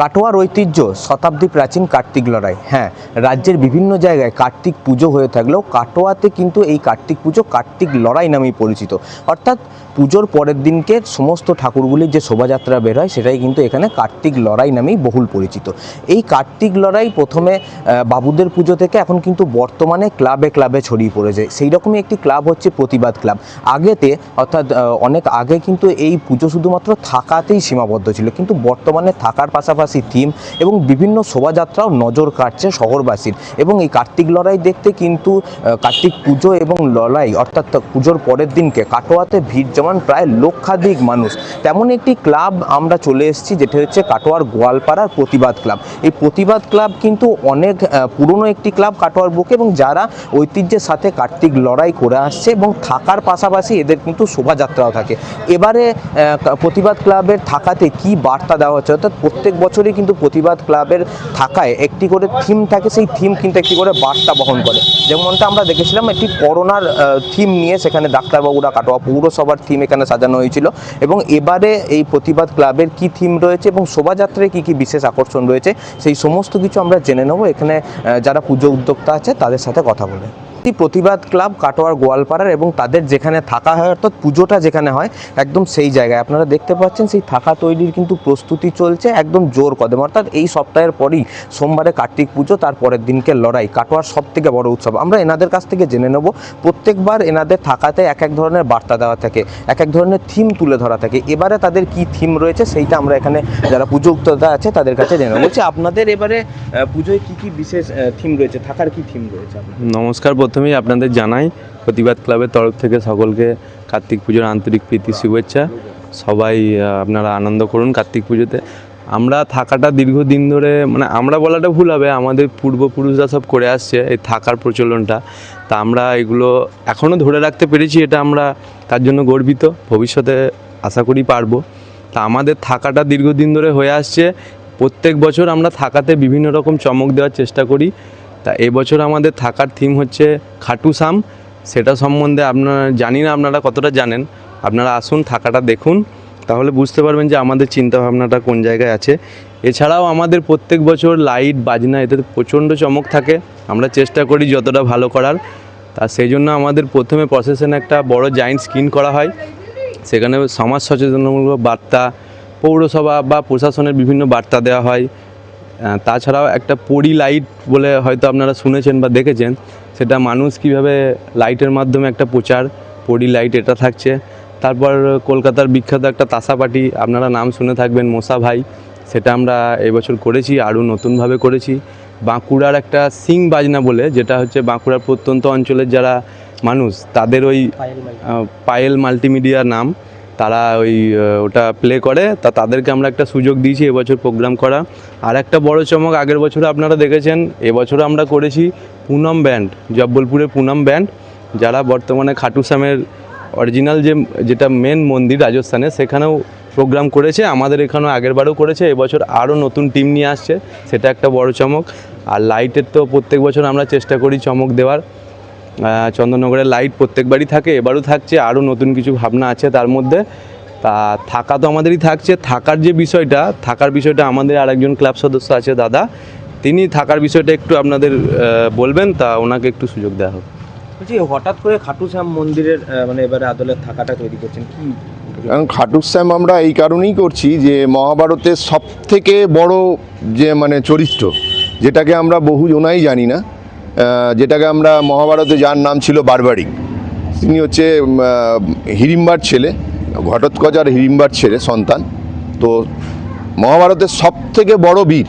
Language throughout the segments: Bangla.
কাটোয়ার ঐতিহ্য শতাব্দী প্রাচীন কার্তিক লড়াই। হ্যাঁ রাজ্যের বিভিন্ন জায়গায় কার্তিক পুজো হয়ে থাকলেও কাটোয়াতে কিন্তু এই কার্তিক পুজো কার্তিক লড়াই নামেই পরিচিত। অর্থাৎ পুজোর পরের দিনকে সমস্ত ঠাকুরগুলির যে শোভাযাত্রা বের হয়, সেটাই কিন্তু এখানে কার্তিক লড়াই নামেই বহুল পরিচিত। এই কার্তিক লড়াই প্রথমে বাবুদের পুজো থেকে এখন কিন্তু বর্তমানে ক্লাবে ক্লাবে ছড়িয়ে পড়েছে। সেই রকমই একটি ক্লাব হচ্ছে প্রতিবাদ ক্লাব। আগেতে, অর্থাৎ অনেক আগে কিন্তু এই পুজো শুধুমাত্র থাকাতেই সীমাবদ্ধ ছিল, কিন্তু বর্তমানে থাকার পাশাপাশি থিম এবং বিভিন্ন শোভাযাত্রাও নজর কাটছে শহরবাসীর। এবং এই কার্তিক লড়াই দেখতে কিন্তু কার্তিক পুজো এবং লড়াই, অর্থাৎ পুজোর পরের দিনকে কাটোয়াতে ভিড় জমান প্রায় লক্ষাধিক মানুষ। তেমন একটি ক্লাব আমরা চলে এসেছি, যেটা হচ্ছে কাটোয়ার গোয়ালপাড়ার প্রতিবাদ ক্লাব। এই প্রতিবাদ ক্লাব কিন্তু অনেক পুরনো একটি ক্লাব কাটোয়ার বুকে এবং যারা ঐতিহ্যের সাথে কার্তিক লড়াই করে আসছে এবং থাকার পাশাপাশি এদের কিন্তু শোভাযাত্রাও থাকে। এবারে প্রতিবাদ ক্লাবের থাকাতে কি বার্তা দেওয়া হচ্ছে? অর্থাৎ প্রত্যেক বছরই কিন্তু প্রতিবাদ ক্লাবের থাকায় একটি করে থিম থাকে, সেই থিম কিন্তু একটি করে বার্তা বহন করে। যেমনটা আমরা দেখেছিলাম, একটি করোনার থিম নিয়ে সেখানে ডাক্তারবাবুরা, কাটোয়া পৌরসভার থিম এখানে সাজানো হয়েছিল এবং এবারে এই প্রতিবাদ ক্লাবের কি থিম রয়েছে এবং শোভাযাত্রায় কি কি বিশেষ আকর্ষণ রয়েছে, সেই সমস্ত কিছু আমরা জেনে নেব। এখানে যারা পুজো উদ্যোক্তা আছে, তাদের সাথে কথা বলে। প্রতিবাদ ক্লাব কাটোয়ার গোয়ালপাড়ার এবং তাদের যেখানে থাকা হয়, অর্থাৎ পুজোটা যেখানে হয়, একদম সেই জায়গায়। আপনারা দেখতে পাচ্ছেন সেই থাকা তৈরির কিন্তু প্রস্তুতি চলছে একদম জোর কদম। অর্থাৎ এই সপ্তাহের পরেই সোমবারে কার্তিক পুজো, তার পরের দিনকে লড়াই, কাটোয়ার সব থেকে বড় উৎসব। আমরা এনাদের কাছ থেকে জেনে নেব, প্রত্যেকবার এনাদের থাকাতে এক এক ধরনের বার্তা দেওয়া থাকে, এক এক ধরনের থিম তুলে ধরা থাকে। এবারে তাদের কি থিম রয়েছে সেইটা আমরা এখানে যারা পুজো উক্ততা আছে তাদের কাছে জেনে নেব। বলছি, আপনাদের এবারে পুজোয় কি কি বিশেষ থিম রয়েছে? থাকার কি থিম রয়েছে? নমস্কার প্রথমেই আপনাদের জানাই, প্রতিবাদ ক্লাবের তরফ থেকে সকলকে কার্তিক পুজোর আন্তরিক প্রীতি, শুভেচ্ছা। সবাই আপনারা আনন্দ করুন কার্তিক পুজোতে। আমরা থাকাটা দীর্ঘদিন ধরে মানে আমরা বলাটা ভুল হবে, আমাদের পূর্বপুরুষরা সব করে আসছে এই থাকার প্রচলনটা। তা আমরা এগুলো এখনও ধরে রাখতে পেরেছি, এটা আমরা তার জন্য গর্বিত, ভবিষ্যতে আশা করি পারব। তা আমাদের থাকাটা দীর্ঘদিন ধরে হয়ে আসছে। প্রত্যেক বছর আমরা থাকাতে বিভিন্ন রকম চমক দেওয়ার চেষ্টা করি। তা এবছর আমাদের থাকার থিম হচ্ছে খাটু সাম সেটা সম্বন্ধে আপনারা জানি না, আপনারা কতটা জানেন। আপনারা আসুন, থাকাটা দেখুন। তাহলে বুঝতে পারবেন যে আমাদের চিন্তাভাবনাটা কোন জায়গায় আছে। এছাড়াও আমাদের প্রত্যেক বছর লাইট, বাজনা এতে প্রচণ্ড চমক থাকে। আমরা চেষ্টা করি যতটা ভালো করার। তা সেই জন্য আমাদের প্রথমে প্রসেশনে একটা বড় জায়েন্ট স্ক্রিন করা হয়। সেখানে সমাজ সচেতনমূলক বার্তা, পৌরসভা বা প্রশাসনের বিভিন্ন বার্তা দেওয়া হয়। তাছাড়াও একটা পরি লাইট বলে হয়তো আপনারা শুনেছেন বা দেখেছেন সেটা মানুষ কীভাবে লাইটের মাধ্যমে একটা প্রচার পরি লাইট এটা থাকছে। তারপর কলকাতার বিখ্যাত একটা তাসাপাটি আপনারা নাম শুনে থাকবেন মশা ভাই সেটা আমরা এবছর করেছি আরও নতুনভাবে করেছি। বাঁকুড়ার একটা সিং বাজনা বলে যেটা হচ্ছে বাঁকুড়ার প্রত্যন্ত অঞ্চলের যারা মানুষ তাদের ওই পায়েল মাল্টিমিডিয়া নাম। তারা ওই ওটা প্লে করে। তা তাদেরকে আমরা একটা সুযোগ দিয়েছি এবছর প্রোগ্রাম করা। আর একটা বড় চমক, আগের বছরে আপনারা দেখেছেন, এবছরও আমরা করেছি পুনম ব্যান্ড জব্বলপুরের পুনম ব্যান্ড যারা বর্তমানে খাটুশ্যামের অরিজিনাল যে, যেটা মেন মন্দির রাজস্থানে, সেখানেও প্রোগ্রাম করেছে। আমাদের এখানেও আগেরবারও করেছে। এবছর আরও নতুন টিম নিয়ে আসছে। সেটা একটা বড় চমক। আর লাইটের তো প্রত্যেক বছর আমরা চেষ্টা করি চমক দেওয়ার। চন্দননগরের লাইট প্রত্যেকবারই থাকে এবারও থাকছে আরও নতুন কিছু ভাবনা আছে তার মধ্যে। তা থাকা তো আমাদেরই থাকছে থাকার যে বিষয়টা থাকার বিষয়টা আমাদের আরেকজন ক্লাব সদস্য আছে দাদা তিনি থাকার বিষয়টা একটু আপনাদের বলবেন তা ওনাকে একটু সুযোগ দেওয়া হোক। বলছি হঠাৎ করে খাটুশ্যাম মন্দিরের মানে এবারে আদলের থাকাটা তৈরি করছেন কি কারণ খাটুশ্যাম আমরা এই কারণেই করছি যে মহাভারতের সব থেকে বড় যে মানে চরিত্র যেটাকে আমরা বহু জনাই জানি না যেটাকে আমরা মহাভারতে যার নাম ছিল বারবারিক তিনি হচ্ছে হিড়িম্বার ছেলে ঘটোৎকচার হিড়িম্বার ছেলে সন্তান। তো মহাভারতের সব থেকে বড় বীর,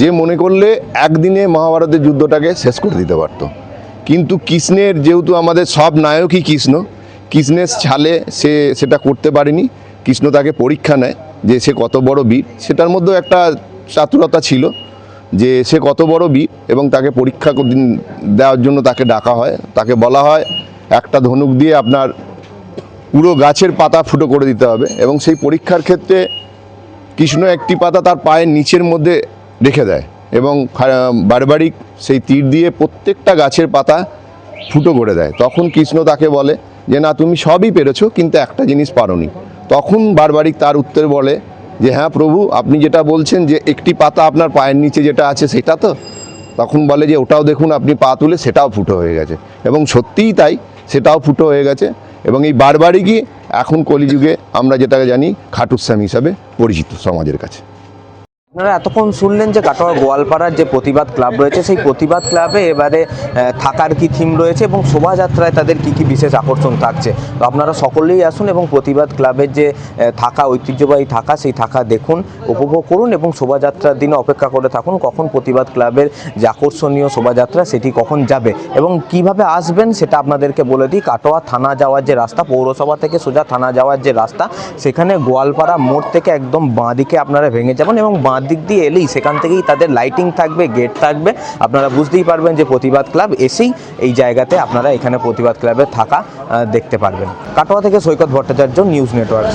যে মনে করলে একদিনে মহাভারতের যুদ্ধটাকে শেষ করে দিতে পারতো। কিন্তু কৃষ্ণের যেহেতু আমাদের সব নায়কই কৃষ্ণ, কৃষ্ণের ছালে সে সেটা করতে পারেনি, কৃষ্ণ তাকে পরীক্ষা নেয় যে সে কত বড় বীর। সেটার মধ্যেও একটা চাতুরতা ছিল যে সে কত বড় বি এবং তাকে পরীক্ষা দেওয়ার জন্য তাকে ডাকা হয়। তাকে বলা হয়, একটা ধনুক দিয়ে আপনার পুরো গাছের পাতা ফুটো করে দিতে হবে এবং সেই পরীক্ষার ক্ষেত্রে কৃষ্ণ একটি পাতা তার পায়ের নিচের মধ্যে রেখে দেয় এবং বারবারিক সেই তীর দিয়ে প্রত্যেকটা গাছের পাতা ফুটো করে দেয়। তখন কৃষ্ণ তাকে বলে যে, না, তুমি সবই পেরেছ, কিন্তু একটা জিনিস পারোনি। তখন বারবারিক তার উত্তর বলে যে হ্যাঁ প্রভু, আপনি যেটা বলছেন যে একটি পাতা আপনার পায়ের নিচে যেটা আছে সেটা তো? তখন বলে যে ওটাও দেখুন, আপনি পা তুলে সেটাও ফুটো হয়ে গেছে। এবং সত্যিই তাই, সেটাও ফুটো হয়ে গেছে। এবং এই বারবারই গিয়ে এখন কলিযুগে আমরা যেটাকে জানি খাটুস্বামী হিসাবে পরিচিত সমাজের কাছে। আপনারা এতক্ষণ শুনলেন যে কাটোয়া গোয়ালপাড়ার যে প্রতিবাদ ক্লাব রয়েছে, সেই প্রতিবাদ ক্লাবে এবারে থাকার কি থিম রয়েছে এবং শোভাযাত্রায় তাদের কি কি বিশেষ আকর্ষণ থাকছে? তো আপনারা সকলেই আসুন এবং প্রতিবাদ ক্লাবের যে থাকা, ঐতিহ্যবাহী থাকা, সেই থাকা দেখুন, উপভোগ করুন এবং শোভাযাত্রার দিনে অপেক্ষা করে থাকুন কখন প্রতিবাদ ক্লাবের যে আকর্ষণীয় শোভাযাত্রা, সেটি কখন যাবে এবং কীভাবে আসবেন সেটা আপনাদেরকে বলে দিই। কাটোয়া থানা যাওয়ার যে রাস্তা, পৌরসভা থেকে সোজা থানা যাওয়ার যে রাস্তা, সেখানে গোয়ালপাড়া মোড় থেকে একদম বাঁ দিকে আপনারা ভেঙে যাবেন এবং বাঁ দিক দিয়ে এলেই সেখান থেকেই তাদের লাইটিং থাকবে গেট থাকবে। আপনারা বুঝতেই পারবেন যে প্রতিবাদ ক্লাব এসেই এই জায়গাতে আপনারা এখানে প্রতিবাদ ক্লাবে থাকা দেখতে পারবেন। কাটোয়া থেকে সৈকত ভট্টাচার্য নিউজ নেটওয়ার্ক